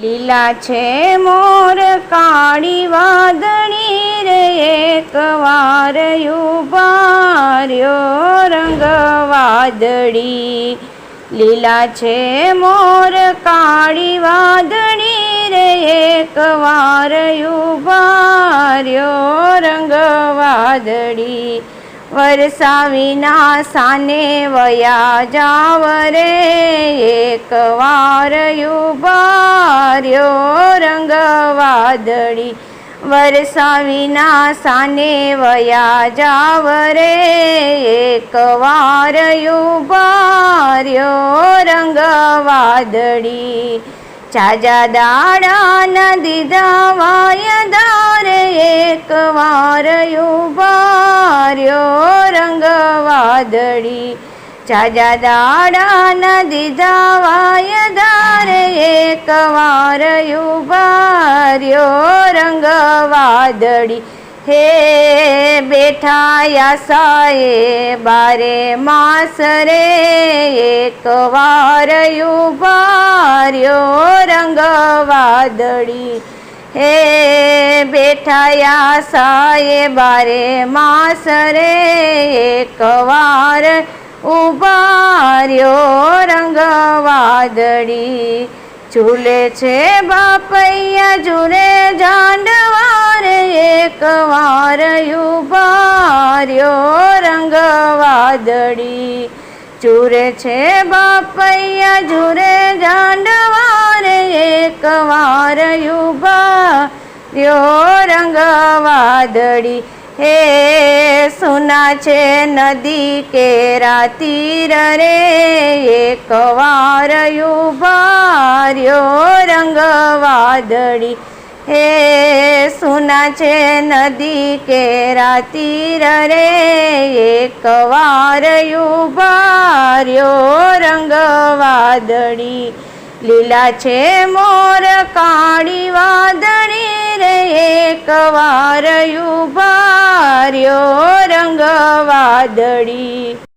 લીલા છે મોર, કાળી વાદળી રે એક વાર ઉભાર્યો રંગ વાદળી. લીલા છે મોર, કાળી વાદળી રે એક વાર ઉભાર્યો રંગ વાદળી. વરસાવીના સાને વયા જાવ રે એક વાર ઉભાર્યો રંગ વાદળી. વરસાવીના સાને વયા જાવ રે એક વાર ઉભાર્યો રંગ વાદળી. ચાજા દાડા દીધા વાયદાર એક વાર ઉભાર્યો રંગ વાદળી. ચાજા દાડા દીધા વાયદાર એક વાર ઉભાર્યો રંગ વાદળી હે બેઠાયા સાએ બારે માસ રે એક વાર ઉભાર્યો રંગ વાદળી હે બેઠાયા સાએ બારે માસ રે એક વાર ઉભાર્યો રંગ વાદળી ઝૂલે છે બાપૈયા ઝૂલે જાંડવાર એક વાર યુભાર્યો રંગ વાદળી. ચૂરે છે બાપૈયા ઝૂરે જાંડવાર એક વાર યુભા રંગ વાદળી. હે સુના છે નદી કે રાતીર રે, એક વાર ઉભાર્યો રંગ વાદળી. હે સુના છે નદી કે રાતીર રે, એક વાર ઉભાર્યો રંગ વાદળી. લીલા છે મોર કાળી વાદળી એક વાર ઉભાર્યો રંગ વાદળી